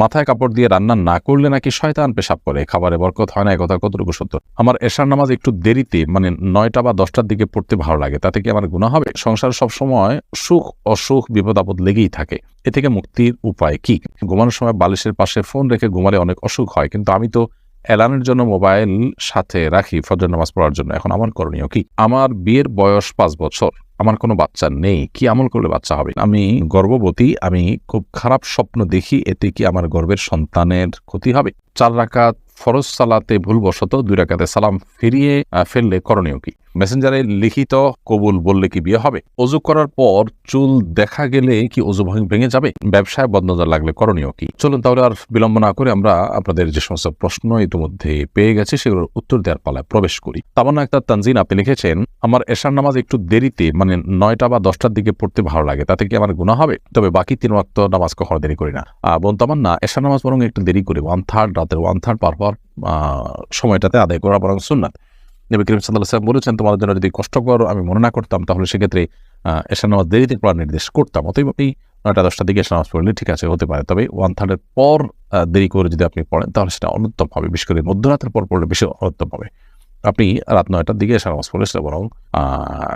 মাথায় কাপড় দিয়ে রান্না না করলে নাকি শয়তান পেশাব করে। খাবারে বরকত হয় না, একথা কতটুকু সত্য? আমার এশার নামাজ একটু দেরিতে মানে নয়টা বা দশটার দিকে পড়তে ভালো লাগে। তাতে কি আমার গুণা হবে? সংসার সবসময় সুখ, অসুখ, বিপদ, আপদ লেগেই থাকে। এ থেকে মুক্তির উপায় কি? ঘুমানোর সময় বালিশের পাশে ফোন রেখে ঘুমালে অনেক অসুখ হয়, কিন্তু আমি তো অ্যালার্মের জন্য মোবাইল সাথে রাখি ফজর নামাজ পড়ার জন্য। এখন আমার করণীয় কি? আমার বিয়ের বয়স পাঁচ বছর। আমার কোনো বাচ্চা নেই। কি আমল করলে বাচ্চা হবে? আমি গর্ভবতী, আমি খুব খারাপ স্বপ্ন দেখি, এতে কি আমার গর্বের সন্তানের ক্ষতি হবে? চার রাকাত ফরজ সালাতে ভুলবশত দুই রাকাতে সালাম ফিরিয়ে ফেললে করণীয় কি? মেসেঞ্জারে লিখিত কবুল বললে কি বিয়ে হবে? অজু করার পর চুল দেখা গেলে কি অজু ভাঙ- যাবে? ব্যবসায় বদনজর লাগলে করণীয় কি? চলুন তাহলে আর বিলম্ব না করে আমরা আপনাদের যে সমস্ত প্রশ্ন ইতিমধ্যে পেয়ে গেছে, সেগুলোর উত্তর দেওয়ার পালায় প্রবেশ করি। তামান্না একটা তানজিন, আপনি লিখেছেন, আমার এশার নামাজ একটু দেরিতে মানে নয়টা বা দশটার দিকে পড়তে ভালো লাগে, তাতে কি আমার গুণা হবে? তবে বাকি তিন ওয়াক্ত নামাজ কখনো দেরি করি না। বোন তামান্না, এশার নামাজ বরং একটু দেরি করে ওয়ান থার্ড রাতের ওয়ান থার্ড পার পর সময়টাতে আদায় করা বরং সুন্নাত। নবী করিম সাল্লাহ সাল্লাম বলেছেন, তোমাদের জন্য যদি কষ্টকর আমি মনে না করতাম, তাহলে সেক্ষেত্রে এসা নামাজ দেরিতে পড়ার নির্দেশ করতাম। অতএব আপনি নয়টা দশটার দিকে এসে নামাজ পড়লে ঠিক আছে, হতে পারে। তবে ওয়ান থার্ডের পর দেরি করে যদি আপনি পড়েন, তাহলে সেটা অনুত্তম হবে। বিশেষ করে মধ্যরাতের পর পড়লে বেশি অনুত্তম হবে। আপনি রাত নয়টার দিকে এশার নামাজ পড়লে সেটা বরং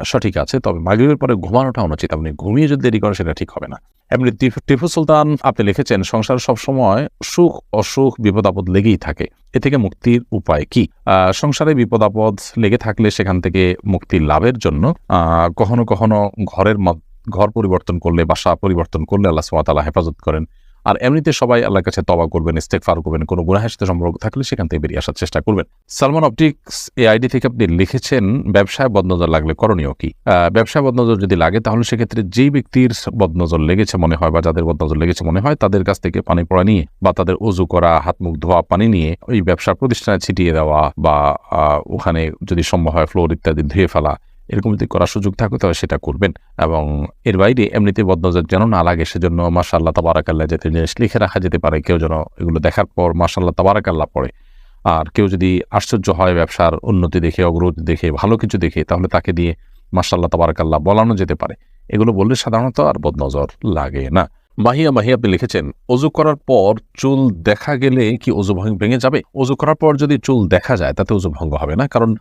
সঠিক আছে। তবে মাগরিবের পরে ঘুমানোটা অনুচিত। আপনি ঘুমিয়ে যদি দেরি করেন, সেটা ঠিক হবে না। এমনি টিপু- সুলতান আপনি লিখেছেন, সংসার সবসময় সুখ, অসুখ বিপদ আপদ লেগেই থাকে। এ থেকে মুক্তির উপায় কি? সংসারে বিপদ আপদ লেগে থাকলে সেখান থেকে মুক্তি লাভের জন্য কখনো কখনো ঘরের ঘর পরিবর্তন করলে, বাসা পরিবর্তন করলে আল্লাহ সুমাতালা হেফাজত করেন। আর এমনিতে সবাই আল্লাহর কাছে তবা করবেন ইস্তেকফার করবেন, কোনো গুনাহের সাথে সম্পর্ক থাকলে সেখান থেকে বেরিয়ে আসার চেষ্টা করবেন। সালমান অপটিক্স এই আইডি থেকে আপনি লিখেছেন, ব্যবসায় বদনজর লাগলে করণীয় কি? ব্যবসায় বদনজর যদি লাগে, তাহলে সেক্ষেত্রে যেই ব্যক্তির বদনজর লেগেছে মনে হয় বা যাদের বদনজর লেগেছে মনে হয়, তাদের কাছ থেকে পানি পড়া নিয়ে বা তাদের উজু করা, হাত মুখ ধোয়া, পানি নিয়ে ওই ব্যবসার প্রতিষ্ঠানে ছিটিয়ে দেওয়া বা ওখানে যদি সম্ভব হয় ফ্লোর ইত্যাদি ধুয়ে ফেলা এরকম যদি করার সুযোগ থাকে, তাহলে সেটা করবেন। এবং এর বাইরে এমনিতে বদনজর যেন না লাগে, সেজন্য মাসাল্লাহ তাবারাকাল্লাহ যাতে জিনিস লিখে রাখা যেতে পারে। কেউ যেন এগুলো দেখার পর মাসাল্লাহ তাবারাকাল্লাহ পড়ে। আর কেউ যদি আশ্চর্য হয় ব্যবসার উন্নতি দেখে, অগ্রগতি দেখে, ভালো কিছু দেখে, তাহলে তাকে দিয়ে মাসাল্লাহ তাবারাকাল্লাহ বলানো যেতে পারে। এগুলো বললে সাধারণত আর বদনজর লাগে না। মাহিয়া মাহিয়া আপনি লিখেছেন অজু করার পর চুল দেখা গেলে কি অজু ভেঙে যাবে? অজু করার পর যদি চুল দেখা যায়, তাতে অজু ভঙ্গ হবে না, কারণ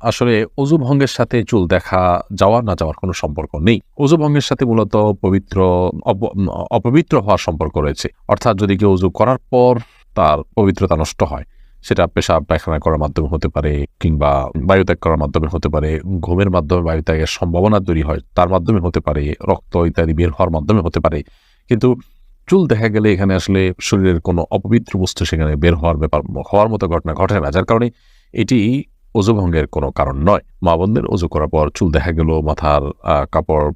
আসলে অজু ভঙ্গের সাথে চুল দেখা যাওয়া না যাওয়ার কোনো সম্পর্ক নেই। অজু ভঙ্গের সাথে মূলত পবিত্র অপ- অপবিত্র হওয়ার সম্পর্ক রয়েছে। অর্থাৎ যদি কেউ অজু করার পর তার পবিত্রতা নষ্ট হয়, সেটা পেশাব, পায়খানা করার মাধ্যমে হতে পারে কিংবা বায়ুত্যাগ করার মাধ্যমে হতে পারে, ঘুমের মাধ্যমে বায়ুত্যাগের সম্ভাবনা তৈরি হয়, তার মাধ্যমে হতে পারে, রক্ত ইত্যাদি বের হওয়ার মাধ্যমে হতে পারে কিন্তু চুল দেখা গেলে এখানে আসলে শরীরের কোনো অপবিত্র বস্তু সেখানে বের হওয়ার ব্যাপার, হওয়ার মতো ঘটনা ঘটে না, যার কারণে এটি অজুভঙ্গের কোনো কারণ নয়। মা বোনদের অজু করার পর চুল দেখা গেল, মাথার কাপড়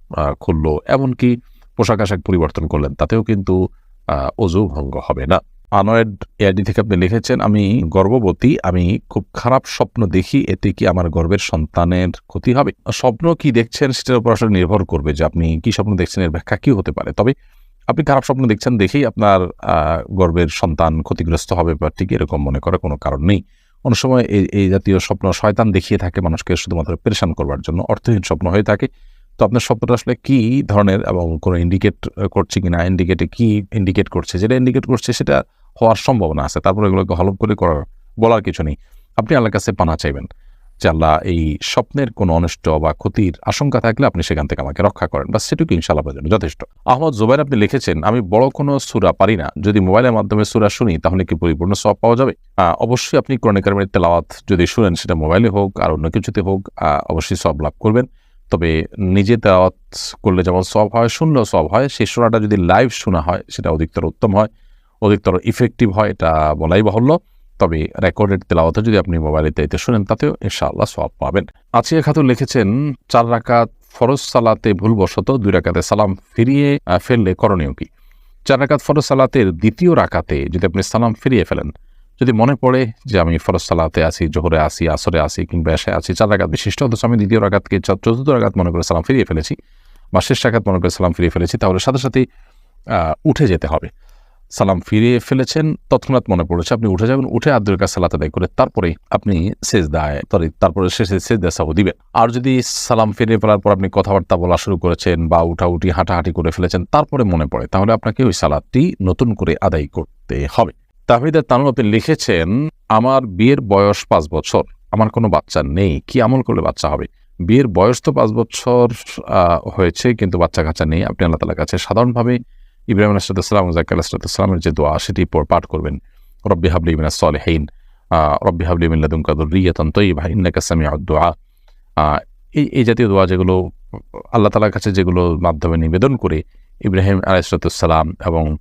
খুললো, এমনকি পোশাক আশাক পরিবর্তন করলেন, তাতেও কিন্তু অজু ভঙ্গ হবে না। আনয়েড এআইডি থেকে আপনি লিখেছেন, আমি গর্ভবতী, আমি খুব খারাপ স্বপ্ন দেখি, এতে কি আমার গর্বের সন্তানের ক্ষতি হবে? স্বপ্ন কি দেখছেন, সেটার উপর আসলে নির্ভর করবে যে আপনি কি স্বপ্ন দেখছেন, এর ব্যাখ্যা কি হতে পারে। তবে আপনি খারাপ স্বপ্ন দেখছেন দেখেই আপনার গর্বের সন্তান ক্ষতিগ্রস্ত হবে বা ঠিক এরকম মনে করার কোনো কারণ নেই। অনেক সময় এই এই জাতীয় স্বপ্ন শয়তান দেখিয়ে থাকে মানুষকে শুধুমাত্র পেরেশান করবার জন্য, অর্থহীন স্বপ্ন হয়ে থাকে। তো আপনার স্বপ্নটা আসলে কি ধরনের এবং কোনো ইন্ডিকেট করছে কি না ইন্ডিকেটে কী ইন্ডিকেট করছে? যেটা ইন্ডিকেট করছে সেটা হওয়ার সম্ভাবনা আছে। তারপর এগুলোকে হলপ করে করার বলার কিছু নেই। আপনি আল্লাহর কাছে পানা চাইবেন। যে এই স্বপ্নের কোনো অনিষ্ট বা ক্ষতির আশঙ্কা থাকলে আপনি সেখান থেকে আমাকে রক্ষা করেন। বা সেটুকু ইনশাল্লাহ জন্য যথেষ্ট। আহমদ জুবাইর, আপনি লিখেছেন, আমি বড় কোনো সুরা পারি না। যদি মোবাইলের মাধ্যমে সুরা শুনি, তাহলে কি পরিপূর্ণ সব পাওয়া যাবে? অবশ্যই আপনি ক্রনিকারমের তেলাওয়াত যদি শুনেন, সেটা মোবাইলে হোক আর অন্য কিছুতে হোক অবশ্যই সব লাভ করবেন। তবে নিজে তেলাওয়াত করলে যেমন সব হয়, শুনলেও সব হয়। সেই সুরাটা যদি লাইভ শোনা হয়, সেটা অধিকতর উত্তম হয়, অধিকতর ইফেক্টিভ হয়, এটা বলাই বাহুল্য। তবে রেকর্ডেড তেলাওয়াতে যদি আপনি মোবাইলে তাইতে শুনেন তাতেও ইনশাআল্লাহ সব পাবেন। আছিয়া খাতুন লিখেছেন চার রাকাত ফরজ সালাতে ভুলবশত দুই রাকাতে সালাম ফিরিয়ে ফেললে করণীয় কি? চার রাকাত ফরজ সালাতের দ্বিতীয় রাকাতে যদি আপনি সালাম ফিরিয়ে ফেলেন যদি মনে পড়ে যে আমি ফরজ সালাতে আছি জোহরে আসি আসরে আসি কিংবা এসে আছি চার রাকাত বিশিষ্ট অথচ আমি দ্বিতীয় রাকাতকে চতুর্থ রাকাত মনে করে সালাম ফিরিয়ে ফেলেছি বা শেষ রাকাত মনে করে সালাম ফিরিয়ে ফেলেছি তাহলে সাথে আহ, উঠে যেতে হবে। সালাম ফিরিয়ে ফেলেছেন, তৎক্ষণাৎ মনে পড়েছে আপনি উঠে যাবেন, উঠে আব্দুল কাছে সালাত আদায় করে তারপরে আপনি শেষ দায় সরি তারপরে শেষে শেষ দেশাও দিবেন। আর যদি সালাম ফিরিয়ে ফেলার পর আপনি কথাবার্তা বলা শুরু করেছেন বা উঠাউঠি হাঁটাহাঁটি করে ফেলেছেন, তারপরে মনে পড়ে, তাহলে আপনাকে ওই সালাদটি নতুন করে আদায় করতে হবে। তাহিদের তানু আপনি লিখেছেন, আমার বিয়ের বয়স পাঁচ বছর, আমার কোনো বাচ্চা নেই, কি আমল করলে বাচ্চা হবে? বিয়ের বয়স তো পাঁচ বছর হয়েছে, কিন্তু বাচ্চা কাচ্চা নেই। আপনি আল্লাহ তালার কাছে সাধারণভাবে ইব্রাহিম আলাইসালাম জাকির আলাইসালামের যে দোয়া, সেটি পাঠ করবেন। রব্বি হাবলি মিনা সলেহীন রব্বি হাবলি মিল্লাদুম কাদুর রিয়াতন তৈবা ইন্নাকা সামি দোয়া এই এই জাতীয় দোয়া যেগুলো, আল্লাহ তালার কাছে যেগুলো মাধ্যমে নিবেদন করে ইব্রাহিম আলাইসালাম এবং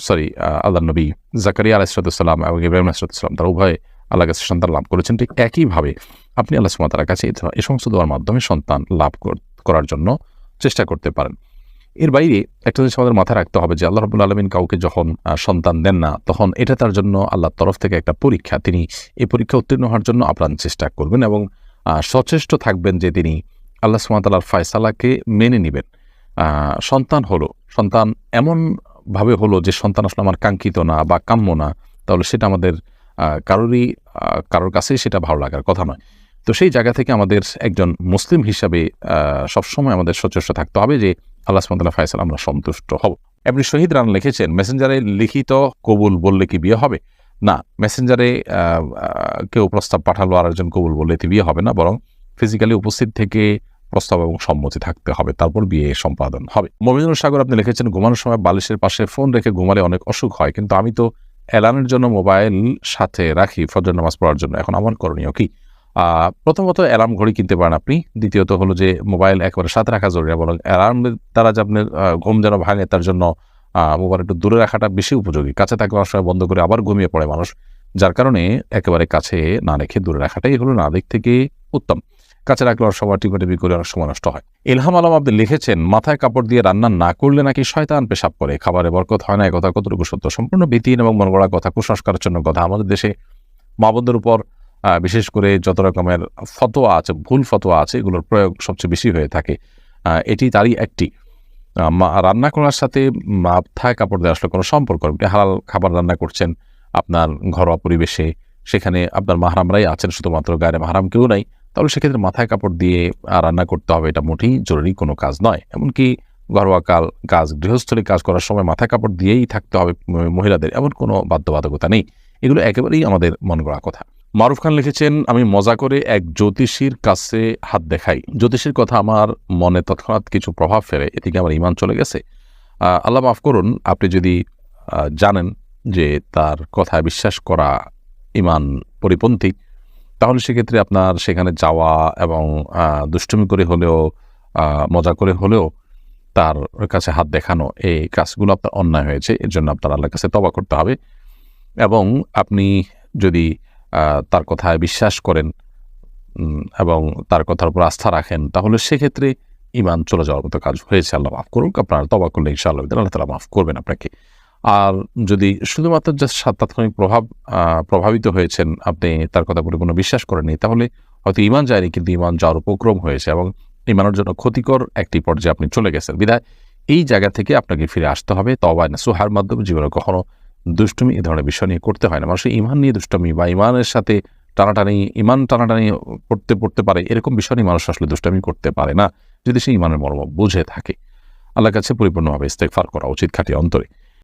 সরি আল্লাহ নবী জাকারিয়া আলাইসালাম এবং ইব্রাহিম আলাইসালাম তারা উভয় আল্লাহ কাছে সন্তান লাভ করেছেন। ঠিক একইভাবে আপনি আল্লাহ সুমাতার কাছে এই সমস্ত দোয়ার মাধ্যমে সন্তান লাভ কর- করার জন্য চেষ্টা করতে পারেন। এর বাইরে একটা জিনিস আমাদের মাথায় রাখতে হবে যে আল্লাহ রবুল আলমিন কাউকে যখন সন্তান দেন না, তখন এটা তার জন্য আল্লাহর তরফ থেকে একটা পরীক্ষা। তিনি এই পরীক্ষা উত্তীর্ণ হওয়ার জন্য আপ্রাণ চেষ্টা করবেন এবং সচেষ্ট থাকবেন যে তিনি আল্লাহ সুমাতালার ফয়সালাকে মেনে নেবেন। সন্তান হলো, সন্তান এমনভাবে হলো যে সন্তান আসলে আমার কাঙ্ক্ষিত না বা কাম্য না, তাহলে সেটা আমাদের কারোরই কারোর কাছেই সেটা ভালো লাগার কথা নয়। তো সেই জায়গা থেকে আমাদের একজন মুসলিম হিসাবে সবসময় আমাদের সচেষ্ট থাকতে হবে যে আল্লাহ ফায়সাল, আমরা সন্তুষ্ট হব। এমনি শহীদ রান লিখেছেন, মেসেঞ্জারে লিখিত কবুল বললে কি বিয়ে হবে? না, মেসেঞ্জারে কেউ প্রস্তাব পাঠালো আর একজন কবুল বললে এতে বিয়ে হবে না, বরং ফিজিক্যালি উপস্থিত থেকে প্রস্তাব এবং সম্মতি থাকতে হবে, তারপর বিয়ে সম্পাদন হবে। মমিনুল সাগর আপনি লিখেছেন, ঘুমানোর সময় বালিশের পাশে ফোন রেখে ঘুমালে অনেক অসুখ হয়, কিন্তু আমি তো অ্যালার্মের জন্য মোবাইল সাথে রাখি, ফজর নামাজ পড়ার জন্য, এখন আমার করণীয় কি? প্রথমত অ্যালার্ম ঘড়ি কিনতে পারেন আপনি। দ্বিতীয়ত হলো যে মোবাইল একেবারে সাথে রাখা জরুরি বরং অ্যালার্মের দ্বারা যে আপনার ঘুম যেন ভাঙে তার জন্য মোবাইল একটু দূরে রাখাটা বেশি উপযোগী। কাছে থাকলে অনেক বন্ধ করে আবার ঘুমিয়ে পড়ে মানুষ, যার কারণে একেবারে কাছে না রেখে দূরে রাখাটাই হলো না দিক থেকে উত্তম। কাছে রাখলে অনেক সময় টিপি করে অনেক সময় নষ্ট হয়। ইলহাম আলম আপনি লিখেছেন, মাথায় কাপড় দিয়ে রান্না না করলে নাকি শয়তান পেশাব করে। খাবারে বরকত হয় না এ কথা কতটুকু সত্য? সম্পূর্ণ ভীতিহীন এবং মনগড়া কথা কুসংস্কারের জন্য কথা আমাদের দেশে মা বোনদের উপর বিশেষ করে যত রকমের ফতোয়া আছে, ভুল ফতোয়া আছে, এগুলোর প্রয়োগ সবচেয়ে বেশি হয়ে থাকে। এটি তারই একটি। রান্না করার সাথে মাথায় কাপড় দেওয়ার আসলে কোনো সম্পর্ক হালাল খাবার রান্না করছেন আপনার ঘরোয়া পরিবেশে, সেখানে আপনার মাহারামরাই আছেন, শুধুমাত্র গায়ে মাহারাম কেউ নাই। তাহলে সেক্ষেত্রে মাথায় কাপড় দিয়ে রান্না করতে হবে এটা মোটেই জরুরি কোনো কাজ নয়। এমনকি ঘরোয়া কাল, কাজ, গৃহস্থলী কাজ করার সময় মাথায় কাপড় দিয়েই থাকতে হবে মহিলাদের, এমন কোনো বাধ্যবাধকতা নেই। এগুলো একেবারেই আমাদের মন গড়া কথা। মারুফ খান লিখেছেন, আমি মজা করে এক জ্যোতিষীর কাছে হাত দেখাই। জ্যোতিষীর কথা আমার মনে তৎক্ষণাৎ কিছু প্রভাব ফেলে এদিকে আমার ইমান চলে গেছে। আল্লাহ মাফ করুন, আপনি যদি জানেন যে তার কথায় বিশ্বাস করা ইমান পরিপন্থী, তাহলে সেক্ষেত্রে আপনার সেখানে যাওয়া এবং দুষ্টুমি করে হলেও মজা করে হলেও তার কাছে হাত দেখানো, এই কাজগুলো আপনার অন্যায় হয়েছে। এর জন্য আপনার আল্লাহর কাছে তবা করতে হবে। এবং আপনি যদি তার কথায় বিশ্বাস করেন এবং তার কথার উপর আস্থা রাখেন, তাহলে সেক্ষেত্রে ইমান চলে যাওয়ার মতো কাজ হয়েছে। আল্লাহ মাফ করুক, আপনার তবা করলে ইনশাআল্লাহ আল্লাহ তালা মাফ করবেন আপনাকে। আর যদি শুধুমাত্র যে তাৎক্ষণিক প্রভাব প্রভাবিত হয়েছেন, আপনি তার কথা পরিপূর্ণ বিশ্বাস করেননি, তাহলে হয়তো ইমান যায়নি, কিন্তু ইমান যাওয়ার উপক্রম হয়েছে এবং ইমানের জন্য ক্ষতিকর একটি পর্যায়ে আপনি চলে গেছেন। বিধায় এই জায়গা থেকে আপনাকে ফিরে আসতে হবে তবায় না সুহার মাধ্যমে, জীবনে কখনো দুষ্টুমি এ ধরনের বিষয় নিয়ে করতে হয় না। মানুষের ইমান নিয়ে দুষ্টমি বা ইমানের সাথে টানাটানি ইমান টানাটানি পড়তে পড়তে পারে, এরকম বিষয় নিয়ে মানুষ আসলে দুষ্টামি করতে পারে না। যদি সে ইমানের মর্ম বুঝে থাকে আল্লাহ কাছে পরিপূর্ণভাবে ইস্তেকফার করা উচিত খাটি অন্তরে।